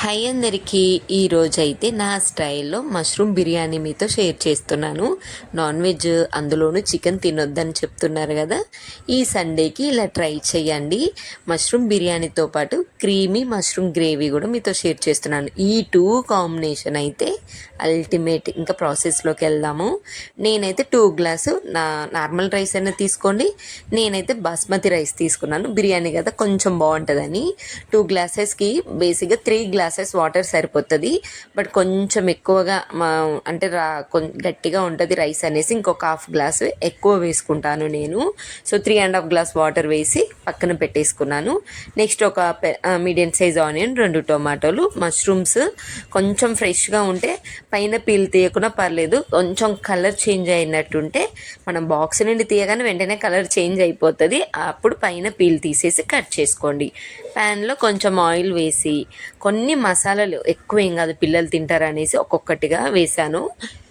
Hi అందరికీ. ఈరోజు అయితే నా స్టైల్లో మష్రూమ్ బిర్యానీ మీతో షేర్ చేస్తున్నాను. నాన్ వెజ్ అందులోనూ చికెన్ తినొద్దని చెప్తున్నారు కదా. ఈ సండేకి ఇలా ట్రై చేయండి. మష్రూమ్ బిర్యానీతో పాటు క్రీమీ మష్రూమ్ గ్రేవీ కూడా మీతో షేర్ చేస్తున్నాను. ఈ టూ కాంబినేషన్ అయితే అల్టిమేట్ ఇంకా ప్రాసెస్లోకి వెళ్దాము. నేనైతే టూ గ్లాసు నా నార్మల్ రైస్ అయినా తీసుకోండి. నేనైతే బాస్మతి రైస్ తీసుకున్నాను. బిర్యానీ కదా కొంచెం బాగుంటుందని. టూ గ్లాసెస్కి బేసిక్గా త్రీ గ్లాస్ గ్లాసెస్ వాటర్ సరిపోతుంది. బట్ కొంచెం ఎక్కువగా మా అంటే రా గట్టిగా ఉంటుంది రైస్ అనేసి ఇంకొక హాఫ్ గ్లాస్ ఎక్కువ వేసుకుంటాను నేను. So three and half glass water వేసి పక్కన పెట్టేసుకున్నాను. నెక్స్ట్ ఒక మీడియం సైజ్ ఆనియన్ రెండు టొమాటోలు మష్రూమ్స్ కొంచెం ఫ్రెష్గా ఉంటే పైన పీల్ తీయకుండా పర్లేదు. కొంచెం కలర్ చేంజ్ అయినట్టుంటే మనం బాక్స్ నుండి తీయగానే వెంటనే కలర్ చేంజ్ అయిపోతుంది. అప్పుడు పైన పీల్ తీసేసి కట్ చేసుకోండి. ప్యాన్లో కొంచెం ఆయిల్ వేసి కొన్ని మసాలాలు ఎక్కువ ఏం కాదు. పిల్లలు తింటారు అనేసి ఒక్కొక్కటిగా వేశాను.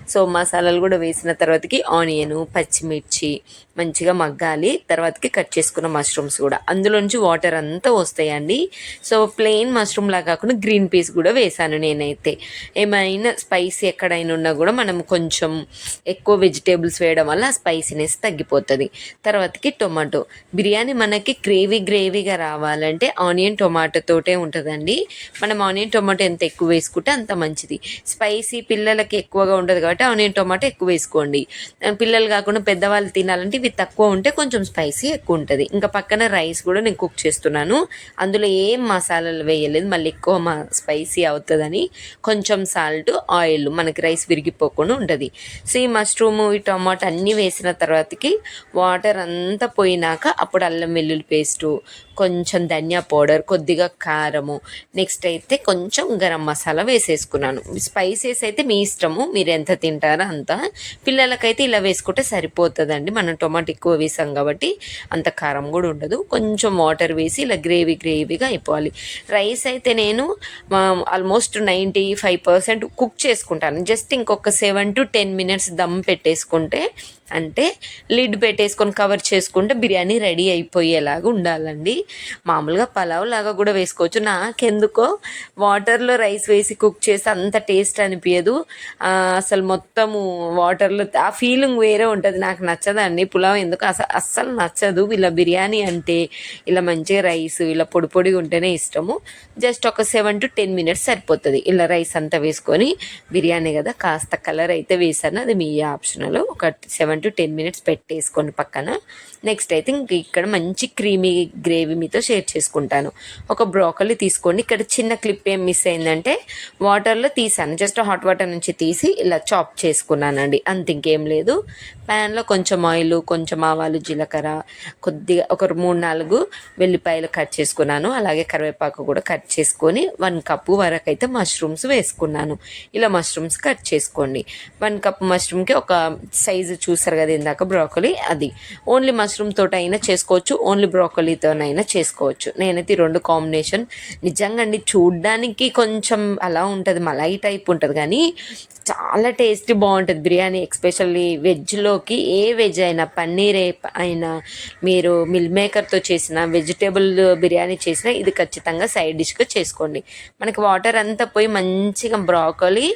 సో మసాలాలు కూడా వేసిన తర్వాతకి ఆనియన్ పచ్చిమిర్చి మంచిగా మగ్గాలి. తర్వాతకి కట్ చేసుకున్న మష్రూమ్స్ కూడా. అందులోంచి వాటర్ అంతా వస్తాయండి. సో ప్లెయిన్ మష్రూమ్లా కాకుండా గ్రీన్ పీస్ కూడా వేసాను నేనైతే. ఏమైనా స్పైసీ ఎక్కడైనా ఉన్నా కూడా మనం కొంచెం ఎక్కువ వెజిటేబుల్స్ వేయడం వల్ల స్పైసీనెస్ తగ్గిపోతుంది. తర్వాతకి టొమాటో బిర్యానీ మనకి గ్రేవీ గ్రేవీగా రావాలంటే ఆనియన్ టొమాటోతోటే ఉంటుందండి. మనం ఆనియన్ టొమాటో ఎంత ఎక్కువ వేసుకుంటే అంత మంచిది. స్పైసీ పిల్లలకి ఎక్కువగా ఉండదు కాబట్టి ఆనియన్ టొమాటో ఎక్కువ వేసుకోండి. పిల్లలు కాకుండా పెద్దవాళ్ళు తినాలంటే ఇవి తక్కువ ఉంటే కొంచెం స్పైసీ ఎక్కువ ఉంటుంది. ఇంకా పక్కన రైస్ కూడా నేను కుక్ చేస్తున్నాను. అందులో ఏం మసాలాలు వేయలేదు మళ్ళీ ఎక్కువ మా స్పైసీ అవుతుందని కొంచెం సాల్ట్ ఆయిల్ మనకి రైస్ విరిగిపోకుండా ఉంటుంది. సో ఈ మష్రూమ్ ఈ టమాటో అన్నీ వేసిన తర్వాతకి వాటర్ అంతా పోయినాక అప్పుడు అల్లం వెల్లుల్లి పేస్టు కొంచెం ధనియా పౌడర్ కొద్దిగా కారము నెక్స్ట్ అయితే కొంచెం గరం మసాలా వేసేసుకున్నాను. స్పైసెస్ అయితే మీ ఇష్టము మీరు ఎంత తింటారో అంత. పిల్లలకైతే ఇలా వేసుకుంటే సరిపోతుందండి. మనం టొమాటో ఎక్కువ వేసాం కాబట్టి అంత కారం కూడా ఉండదు. కొంచెం వాటర్ వేసి ఇలా గ్రేవీ గ్రేవీగా అయిపోవాలి. రైస్ అయితే నేను almost ninety five percent cook చేసుకుంటాను. జస్ట్ ఇంకొక seven to ten minutes dum పెట్టేసుకుంటే అంటే లిడ్ పెట్టేసుకొని కవర్ చేసుకుంటే బిర్యానీ రెడీ అయిపోయేలాగా ఉండాలండి. మామూలుగా పలావ్ లాగా కూడా వేసుకోవచ్చు. నాకెందుకో వాటర్లో రైస్ వేసి కుక్ చేసి అంత టేస్ట్ అనిపించదు అసలు మొత్తము వాటర్లో ఆ ఫీలింగ్ వేరే ఉంటుంది. నాకు నచ్చదండి. పులావ్ ఎందుకు? అసలు అస్సలు నచ్చదు. ఇలా బిర్యానీ అంటే ఇలా మంచిగా రైస్ ఇలా పొడి పొడిగా ఉంటేనే ఇష్టము. జస్ట్ ఒక సెవెన్ టు టెన్ మినిట్స్ సరిపోతుంది. ఇలా రైస్ అంతా వేసుకొని బిర్యానీ కదా కాస్త కలర్ అయితే వేసాను. అది మీ ఆప్షనల్ ఒక సెవెన్ టు టెన్ మినిట్స్ పెట్టేసుకొని పక్కన. నెక్స్ట్ అయితే ఇంక ఇక్కడ మంచి క్రీమీ గ్రేవీ మీతో షేర్ చేసుకుంటాను. ఒక బ్రోకలీ తీసుకోండి. ఇక్కడ చిన్న క్లిప్ ఏం మిస్ అయిందంటే వాటర్లో తీసాను. జస్ట్ హాట్ వాటర్ నుంచి తీసి ఇలా చాప్ చేసుకున్నానండి. అంత ఇంకేం లేదు. ప్యాన్లో కొంచెం ఆయిల్ కొంచెం ఆవాలు జీలకర్ర కొద్దిగా ఒక మూడు నాలుగు వెల్లిపాయలు కట్ చేసుకున్నాను. అలాగే కరివేపాకు కూడా కట్ చేసుకొని వన్ కప్పు వరకు అయితే మష్రూమ్స్ వేసుకున్నాను. ఇలా మష్రూమ్స్ కట్ చేసుకోండి. వన్ కప్ మష్రూమ్కి ఒక సైజు చూసారు కదా ఇందాక బ్రోకలీ అది. ఓన్లీ మష్రూమ్ తోట అయినా చేసుకోవచ్చు ఓన్లీ బ్రోకలీతోనైనా చేసుకోవచ్చు. నేనైతే ఈ రెండు కాంబినేషన్ నిజంగా అండి చూడ్డానికి కొంచెం అలా ఉంటుంది మలాయి టైప్ ఉంటుంది. కానీ చాలా టేస్ట్ బాగుంటుంది బిర్యానీ ఎక్స్పెషల్లీ వెజ్లోకి ఏ వెజ్ అయినా పన్నీర్ అయినా మీరు మిల్ మేకర్తో చేసిన వెజిటేబుల్ బిర్యానీ చేసినా ఇది ఖచ్చితంగా సైడ్ డిష్గా చేసుకోండి. మనకి వాటర్ అంతా పోయి మంచిగా broccoli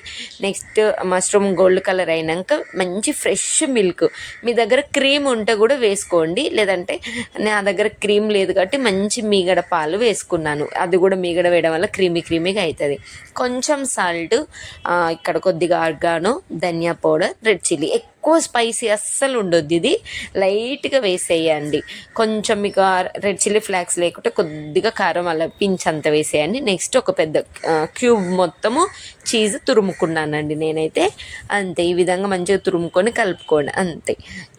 next mushroom gold colour అయినాక మంచి ఫ్రెష్ మిల్క్. మీ దగ్గర క్రీమ్ ఉంటే కూడా వేసుకోండి. లేదంటే నా దగ్గర క్రీమ్ లేదు కాబట్టి మంచి మీగడ పాలు వేసుకున్నాను. అది కూడా మీగడ వేయడం వల్ల క్రీమీ క్రీమీగా అవుతుంది కొంచెం సాల్ట్ ఇక్కడ కొద్దిగా ఆర్గానో ధనియా పౌడర్ రెడ్ చిల్లీ ఎక్కువ స్పైసీ అస్సలు ఉండొద్దు ఇది. లైట్గా వేసేయండి. కొంచెం మీకు రెడ్ చిల్లీ ఫ్లాక్స్ లేకుంటే కొద్దిగా కారం అలా పించ్ అంత వేసేయండి. నెక్స్ట్ ఒక పెద్ద క్యూబ్ మొత్తము చీజ్ తురుముకున్నానండి నేనైతే. అంతే ఈ విధంగా మంచిగా తురుముకొని కలుపుకోండి. అంతే.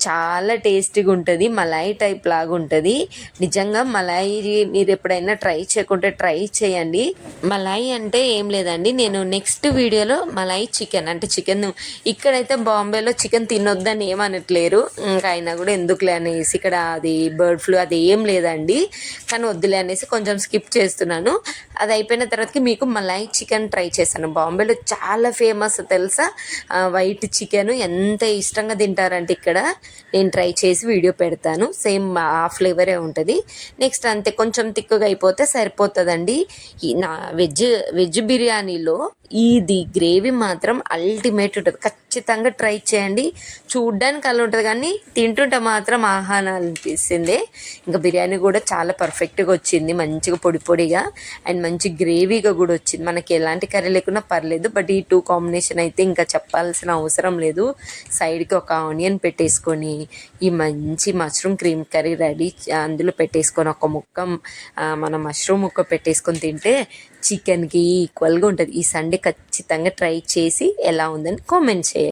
చాలా టేస్టీగా ఉంటుంది. మలాయి టైప్ లాగా ఉంటుంది. నిజంగా మలాయి మీరు ఎప్పుడైనా ట్రై చేయకుంటే ట్రై చేయండి. మలాయి అంటే ఏం లేదండి. నేను నెక్స్ట్ వీడియోలో మలాయి చికెన్ అంటే చికెన్ ఇక్కడైతే బాంబేలో చికెన్ తినొద్దని ఏమనట్లేరు. ఇంకా అయినా కూడా ఎందుకులే అనేసి ఇక్కడ అది బర్డ్ ఫ్లూ అది ఏం లేదండి. కానీ వద్దులే అనేసి కొంచెం స్కిప్ చేస్తున్నాను. అది అయిపోయిన తర్వాతకి మీకు మలై చికెన్ ట్రై చేశాను. బాంబేలో చాలా ఫేమస్ తెలుసా? వైట్ చికెన్ ఎంత ఇష్టంగా తింటారంటే ఇక్కడ నేను ట్రై చేసి వీడియో పెడతాను. సేమ్ ఆ ఫ్లేవరే ఉంటుంది. నెక్స్ట్ అంతే కొంచెం తిక్కుగా అయిపోతే సరిపోతుందండి. ఈ నా వెజ్ వెజ్ బిర్యానీలో ఇది గ్రేవీ మాత్రం అల్టిమేట్ ఉంటుంది. ఖచ్చితంగా ట్రై చేయండి. చూడ్డానికి అలా ఉంటుంది కానీ తింటుంటే మాత్రం ఆహారం అనిపిస్తుంది. ఇంకా బిర్యానీ కూడా చాలా పర్ఫెక్ట్గా వచ్చింది. మంచిగా పొడి పొడిగా అండ్ మంచి గ్రేవీగా కూడా వచ్చింది. మనకి ఎలాంటి కర్రీ లేకున్నా పర్లేదు. బట్ ఈ టూ కాంబినేషన్ అయితే ఇంకా చెప్పాల్సిన అవసరం లేదు. సైడ్కి ఒక ఆనియన్ పెట్టేసుకొని ఈ మంచి మష్రూమ్ క్రీమ్ కర్రీ రెడీ అందులో పెట్టేసుకొని ఒక ముక్క మన మష్రూమ్ ముక్క పెట్టేసుకొని తింటే చికెన్కి ఈక్వల్గా ఉంటుంది. ఈ సండే ఖచ్చితంగా ట్రై చేసి ఎలా ఉందని కామెంట్ చేయండి.